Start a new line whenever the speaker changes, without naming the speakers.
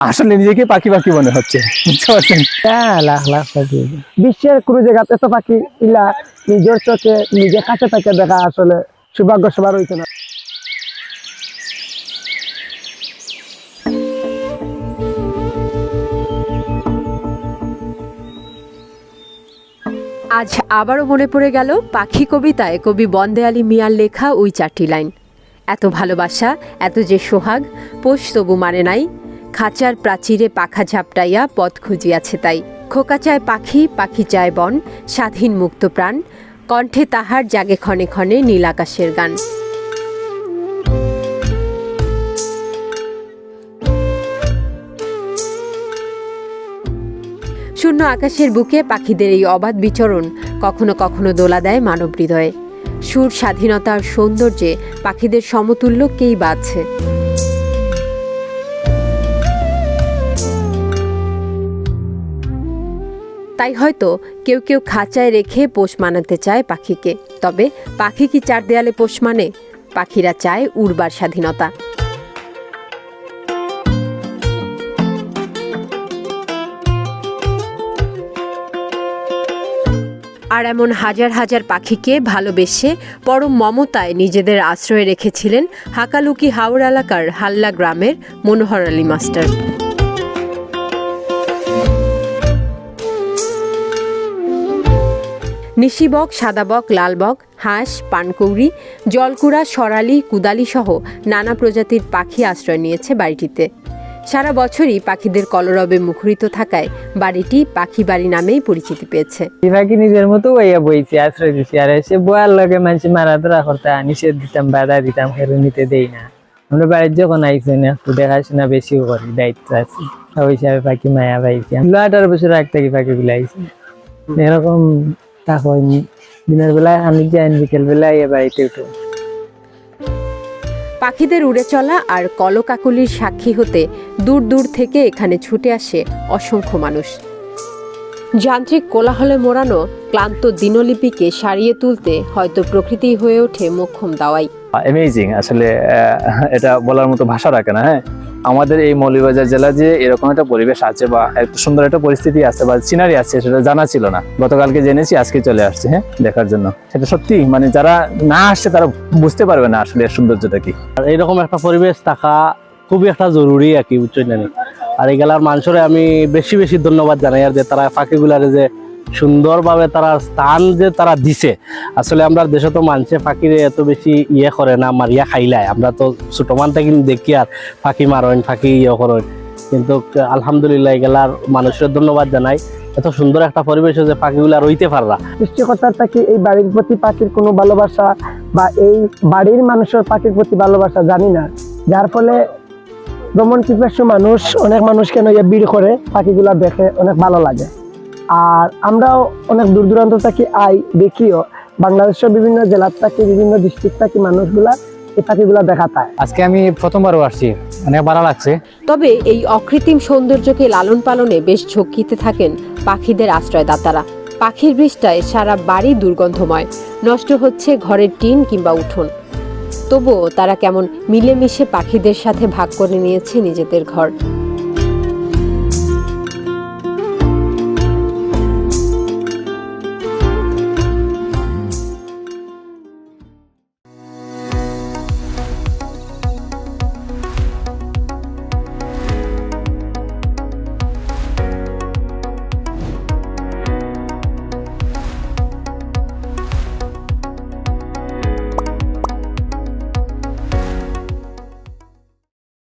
আসলে নিজেকে পাখি পাখি মনে হচ্ছে। বুঝতে পারছেন?
লাখ লাখ পাখি। বিশ্বের কোনো জায়গাতে এত পাখি ইলা নিজের চোখে নিজে কাছে থেকে দেখা আসলে সৌভাগ্য সবার হইতো না।
আজ আবারও মনে পড়ে গেল পাখি কবিতায় কবি বন্দে আলী মিয়ার লেখা ওই চারটি লাইন। এত ভালোবাসা এত যে সোহাগ পোষ তবু মানে নাই। খাঁচার প্রাচীরে পাখা ঝাপটাইয়া পথ খুঁজিয়াছে তাই। খোকা চায় পাখি পাখি চায় বন, স্বাধীন মুক্ত প্রাণ। কণ্ঠে তাহার জাগে ক্ষণে ক্ষণে নীল আকাশের গান। শূন্য আকাশের বুকে পাখিদের এই অবাধ বিচরণ কখনো কখনো দোলা দেয় মানব হৃদয়ে সুর স্বাধীনতার সৌন্দর্যে পাখিদের সমতুল্য কেই বাজছে তাই হয়তো কেউ কেউ খাঁচায় রেখে পোষ মানাতে চায় পাখিকে। তবে পাখি কি চার দেয়ালে পোষ মানে? পাখিরা চায় উড়বার স্বাধীনতা। আর এমন হাজার হাজার পাখিকে ভালোবেসে পরম মমতায় নিজেদের আশ্রয়ে রেখেছিলেন হাকালুকি হাওড় এলাকার হাল্লা গ্রামের মনোহর আলী মাস্টার। নিশিবক, সাদাবক, লালবক, হাঁস, পানকৌড়ি, জলকুড়া, সরালি, কুদালি সহ নানা প্রজাতির পাখি আশ্রয় নিয়েছে বাড়িটিতে। সারা বছরই পাখিদের কলরবে মুখরিত থাকায় বাড়িটি পাখি বাড়ি নামেই পরিচিতি পেয়েছে।
পাখি নিজের মতো হইয়া বইছি, আশ্রয় দিছি, আর এসে বয়ার লগে মানুষ মারা ধরা করতে নিষেধ দিতাম, বাধা দিতাম, হেরু নিতে দেই না। আমরা বাড়ির যখন আইছি না, একটু দেখাশোনা বেশিও করি, দায়িত্ব আছে। ওই হিসাবে পাখি মায়া পাইছি। আঠারো বছর আগ থেকে পাখি গুলো আইছি। এরকম তা হয়নি দিনের বেলায় আমি যাই বিকেল বেলায় এ বাড়িতে উঠো।
পাখিদের উড়ে চলা আর কলকাকলির সাক্ষী হতে দূর দূর থেকে এখানে ছুটে আসে অসংখ্য মানুষ। যান্ত্রিক কোলাহলে মোড়ানো ক্লান্ত দিনলিপিকে সারিয়ে তুলতে হয়তো প্রকৃতি হয়ে ওঠে মোক্ষম দাওয়াই।
অ্যামেজিং আসলে আহ, এটা বলার মতো ভাষা রাখে না হ্যাঁ? আমাদের এই মৌলভীবাজার জেলা যে এরকম একটা পরিবেশ আছে বা একটা সুন্দর একটা পরিস্থিতি আছে বা সিনারি আছে, সেটা জানা ছিল না। গতকালকে জেনেছি, আজকে চলে আসছে হ্যাঁ দেখার জন্য। সেটা সত্যি মানে যারা না আসছে, তারা বুঝতে পারবে না আসলে এর সৌন্দর্যটা কি।
আর এইরকম একটা পরিবেশ থাকা খুবই একটা জরুরি আর কি উচ্চ আর এগুলার মানুষের আমি বেশি বেশি ধন্যবাদ জানাই আর যে তারা পাখিগুলারে যে সুন্দরভাবে তারা স্থান যে তারা দিছে। আসলে আমরা দেশে তো মানুষে পাখিরে এত বেশি ইয়ে করে না, মারিয়া খাইলায় আমরা তো ছোট মান থেকে দেখি আর পাখি মারেন ফাঁকি ইয়ে করেন। কিন্তু আলহামদুলিল্লাহ এগুলার মানুষের ধন্যবাদ জানাই। এত সুন্দর একটা পরিবেশে যে পাখিগুলা রইতে পারলা
সৃষ্টিকর্তার থেকে এই বাড়ির প্রতি পাখির কোনো ভালোবাসা বা এই বাড়ির মানুষের পাখির প্রতি ভালোবাসা জানি না। যার ফলে ভ্রমণ পিপাসু মানুষ, অনেক মানুষ কেন ইয়ে ভিড় করে পাখিগুলা দেখে অনেক ভালো লাগে। আর আমরাও অনেক দূর দূরান্ত থেকে আই দেখিও। বাংলাদেশের বিভিন্ন জেলার থেকে বিভিন্ন ডিস্ট্রিক্ট থেকে মানুষগুলা এই পাখিগুলা দেখা পায়।
আজকে আমি প্রথমবারও আসছি অনেক ভালো লাগছে।
তবে এই অকৃত্রিম সৌন্দর্যকে লালন পালনে বেশ ঝক্কিতে থাকেন পাখিদের আশ্রয়দাতারা। পাখির বৃষ্টায় সারা বাড়ি দুর্গন্ধময় নষ্ট হচ্ছে ঘরের টিন কিংবা উঠোন। তবুও তারা কেমন মিলেমিশে পাখিদের সাথে ভাগ করে নিয়েছে নিজেদের ঘর।